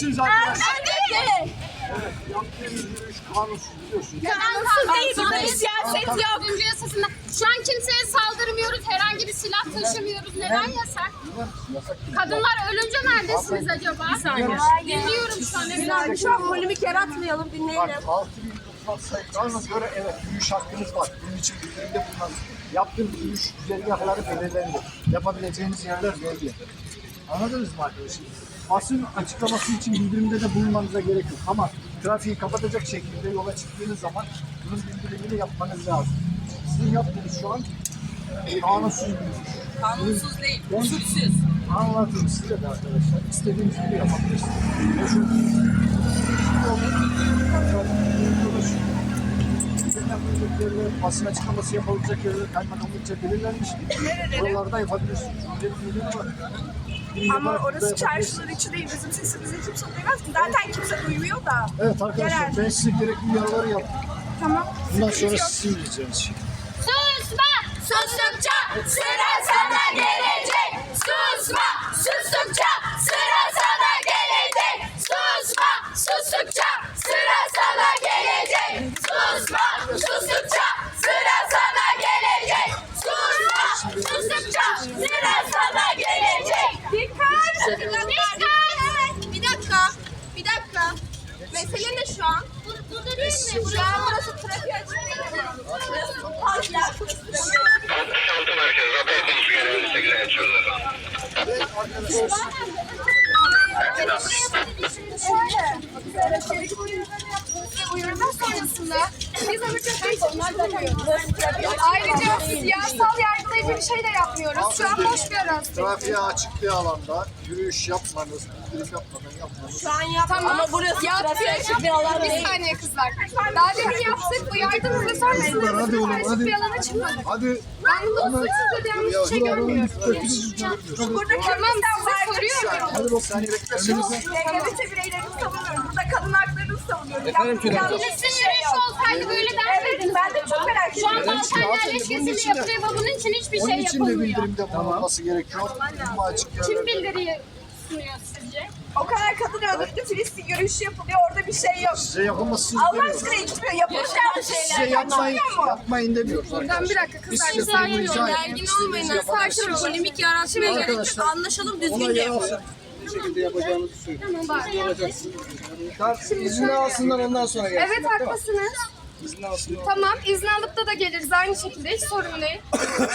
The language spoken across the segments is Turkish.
Dinler misiniz arkadaşlar? Ölmekteyiz. Evet, yaptığınız yürüyüş kanunsuz biliyorsunuz. Kanunsuz değil, burada bir siyaset yok. Dördüncü yasasında. Şu an kimseye saldırmıyoruz. Herhangi bir silah taşımıyoruz. Neden yasak? Kadınlar ölünce neredesiniz acaba? Bir saniye. Dinliyorum şu an. Evet. Şu an polemik yaratmayalım, Bak dinleyelim. 6000 sayı kanuna göre evet yürüyüş hakkınız var. Bunun için bildirimde bulunan yaptığınız yürüyüş güzergahları belirlendi. Yapabileceğiniz yerler belli. Anladınız mı arkadaşlar? Basın açıklaması için bildirimde de bulunmanıza gerek yok. Ama trafiği kapatacak şekilde yola çıktığınız zaman bunun bildirimini yapmanız lazım. Sizin yaptığınız şu an kanunsuz bir. Kanunsuz değil, usulsüz. Anlatayım size de arkadaşlar. İstediğiniz gibi yapabilirsiniz. Şu basın açıklaması yapılacak yerler kaymakamlıkça belirlenmiş. Oralarda yapabilirsiniz. Ücretleri var. Ama orası çarşılar içi değil. Bizim sesimizi kimse duymaz ki. Zaten kimse duymuyor da. Evet arkadaşlar Genel. ben size gerekli uyarıları yaptım. Tamam. Bundan sonra sizin bileceğiniz şey. Susma! Sustukça sıra sana gelecek. Susma, sustukça sıra sana gelecek. Susma, sustukça sıra sana gelecek. Susma, sustukça sıra sana gelecek. Susma, sustukça sıra sana gelecek. Dikkat! Dikkat! Bir dakika. Bir dakika. Mesele ne şu an? Burada değil mi? Şu an burası trafiğe açık değil mi? Burası park açık. 66 merkez rapor konusu genel 8'e geçiyoruz efendim. Uyarıdan sonrasında biz alacak Ayrıca siyasal yargılayıcı bir şey de yapmıyoruz. Şu an boş bir arazi. trafiğe açık bir alanda yürüyüş yapmanız. Şu an. Tamam. Ama burası açık bir saniye kızlar. Daha demin yaptık. Uyardınız ve sonrasında Hadi oğlum, hadi. bir alana çıkmadık. Hadi Ben bunu suçsuz da yanlış bir şey görmüyorum. Burada Tamam size soruyorum. Hadi bak saniye beklerseniz. LGBT bireylerini savunuyoruz. Burada kadın haklarını savunuyoruz. Efendim Filistin şey yürüyüşü olsaydı böyle miydiniz ben de çok merak Şu an ediyorum. Balkan Bunun yerleşkesini için de- yapılıyor ve bunun için hiçbir Onun şey için de yapılmıyor. bildirimde bulunması gerekiyor. Bu Kim yerlerde. Sunuyor sizce? O kadar kadın öldürdü. Filistin yürüyüşü yapılıyor. Orada bir şey yok. Size yapılmasını Allah demiyoruz. aşkına hiçbir yapılmayan Size şeyler yapmayın, mu? yapmayın demiyoruz Buradan arkadaşlar. bir dakika Biz kızlar size sakin rica olun. ediyoruz. Gergin olmayın. yapabilirsiniz. Sakin olun. Polemik yaratmaya gerek yok. Arkadaşlar, Anlaşalım Ona düzgünce göre. Bir şekilde yapacağınızı söylüyorum. Kart izni alsınlar ondan sonra gelsin. Evet haklısınız. İzni alsınlar. Tamam izni alıp da da geliriz aynı şekilde hiç sorun değil.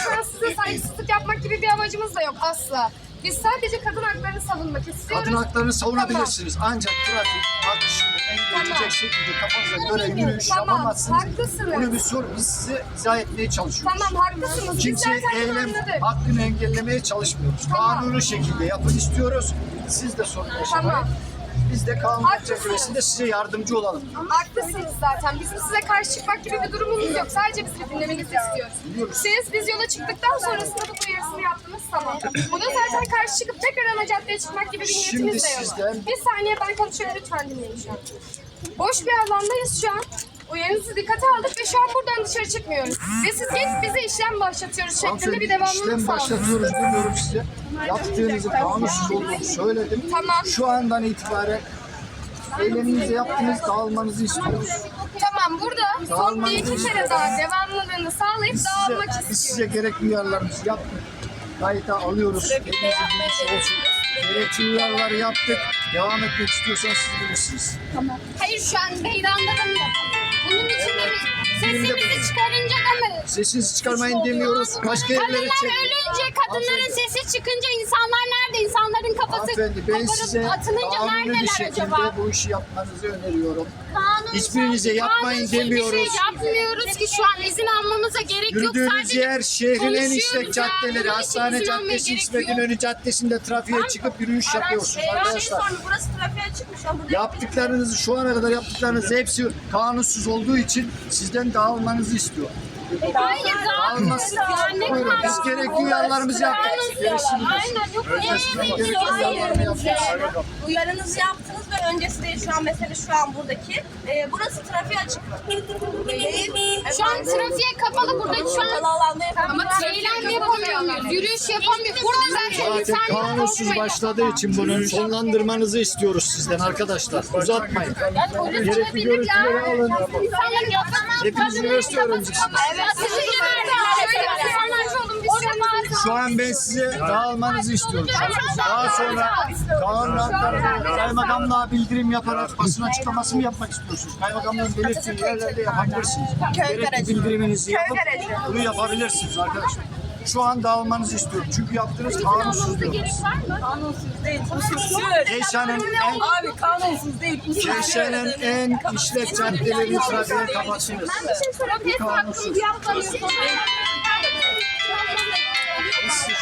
Şu an size saygısızlık yapmak gibi bir amacımız da yok asla. Biz sadece kadın haklarını savunmak istiyoruz. Kadın haklarını savunabilirsiniz. Ancak trafik akışını engelleyecek Tamam. şekilde kafanıza göre yürüyüş Tamam, yapamazsınız. haklısınız. Bunu bir sor. Biz size izah etmeye çalışıyoruz. Tamam haklısınız. Kimse eylem anladık. hakkını engellemeye çalışmıyoruz. Tamam. Kanuni şekilde yapın istiyoruz. Siz de sorun yaşamayın. Tamam. Biz de kanun çerçevesinde size yardımcı olalım. Haklısınız zaten. Bizim size karşı çıkmak gibi bir durumumuz yok. Sadece bizi dinlemenizi istiyoruz. Biliyoruz. Siz biz yola çıktıktan sonrasında bu uyarısını yaptınız tamam. Buna zaten karşı çıkıp tekrar ana caddeye çıkmak gibi bir Şimdi niyetimiz de yok. sizden- Bir saniye ben konuşuyorum lütfen dinleyin şu an. Boş bir alandayız şu an. Uyarınızı dikkate aldık ve şu an buradan dışarı çıkmıyoruz. Ve siz git bize işlem başlatıyoruz şeklinde bir devamlılık işlem sağlıyorsunuz. başlatıyoruz demiyorum size. Yaptığınızı kanunsuz olduğunu söyledim. Tamam. Şu andan itibaren eyleminizi yaptınız, dağılmanızı istiyoruz. Tamam burada son bir iki kere daha devamlılığını sağlayıp dağılmak size, biz istiyoruz. size gerekli uyarılarımızı yaptık. Kayıta alıyoruz. Gerekli uyarıları yaptık. Devam etmek istiyorsanız siz bilirsiniz. Hayır şu an meydanda da mı yapalım? Bunun için de mi? Sesimizi çıkarınca da mı? Sesinizi çıkarmayın demiyoruz. Başka yerlere Kadınlar çek. ölünce, kadınların sesi çıkınca insanlar Hanımefendi ben size atılınca kanuni bir neredeler şekilde acaba? bu işi yapmanızı öneriyorum. Kanunsal- Hiçbirinize yapmayın kanunsuz demiyoruz. Bir şey yapmıyoruz ki şu an izin almamıza gerek yok. Yürüdüğünüz Sadece yer şehrin en konuşuyoruz işlek ya. caddeleri. Bunun için Hastane izin almaya Caddesi, gerek İsmet yok. İnönü Caddesi'nde trafiğe çıkıp yürüyüş yapıyorsunuz arkadaşlar. Burası trafiğe çıkmış ama Yaptıklarınızı şu ana kadar yaptıklarınız hepsi kanunsuz olduğu için sizden dağılmanızı istiyor. Hayır Dağılmasın. Güvenlik Buyurun biz gerekli uyarılarımızı yaptık. Aynen yok. Gerekli uyarılarımızı yaptık. Uyarınızı yaptınız ve öncesi değil şu an mesela şu an buradaki. Ee, burası trafiğe açık. Şu an trafiğe kapalı burada şu an ama eylem yapamıyoruz. Yürüyüş yapamıyoruz. Burada zaten Zaten insan kanunsuz başladığı için bunu sonlandırmanızı istiyoruz sizden arkadaşlar. Uzatmayın. Gerekli görüntüleri alın. İnsanlar. Hepiniz üniversite öğrencisiniz. Şu an ben size dağılmanızı istiyorum. Daha sonra kanunlardan kaymakamlığa bildirim yaparak basın açıklaması mı yapmak istiyorsunuz? Kaymakamlığın belirttiği yerlerde yapabilirsiniz. Gerekli bildiriminizi yapıp bunu yapabilirsiniz arkadaşlar. Şu an dağılmanızı istiyorum. Çünkü yaptığınız kanunsuz diyoruz. Eşyanın en Abi kanunsuz değil. Eşyanın en işlek caddelerini trafiğe kapatsınız. Kanunsuz. Size.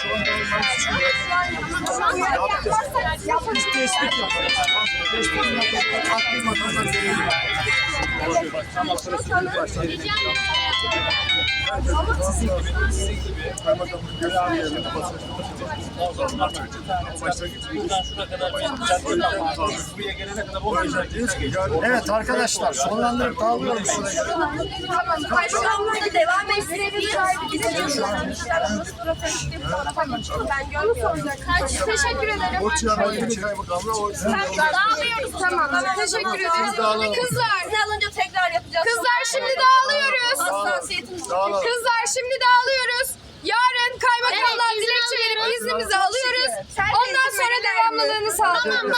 Evet arkadaşlar sonlandırıp dağılıyorum şuraya. Şu an ettirebiliriz. Ben görmüyorum. Teşekkür ederim. Dağılıyoruz. Tamam. Teşekkür ederim. Kızlar. Ne alınca tekrar yapacağız. Kızlar şimdi dağılıyoruz. Kızlar şimdi dağılıyoruz. Yarın kaymakamlığa Evet, dilekçe verip iznimizi alıyoruz. Ondan sonra devamlılığını sağlıyoruz.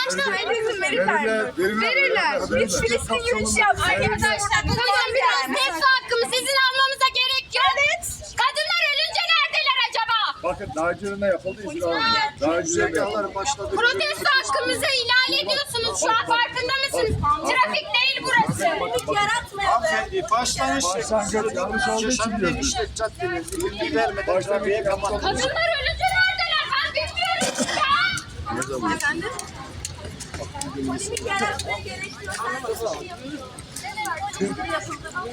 izin verirler. Verirler. Hiç Filistin yürüyüşü yaptık. Arkadaşlar Tamam, biraz biraz nefs hakkımız izin almamıza gerek yok. Kadınlar ölünce neredeler acaba? Bakın daha önce ne yapıldı. Daha önce de Güzergahlar başladı. Protesto hakkımızı ihlal ediyorsunuz şu an farkında mısınız? Trafik değil burası. Yaratmayalım. Başlangıç Başlangıç yanlış olduğu için diyoruz. trafiğe kapatılmış. Kadınlar ölünce neredeler? Ben bilmiyorum ya. Polemik yaratmaya gerek yok.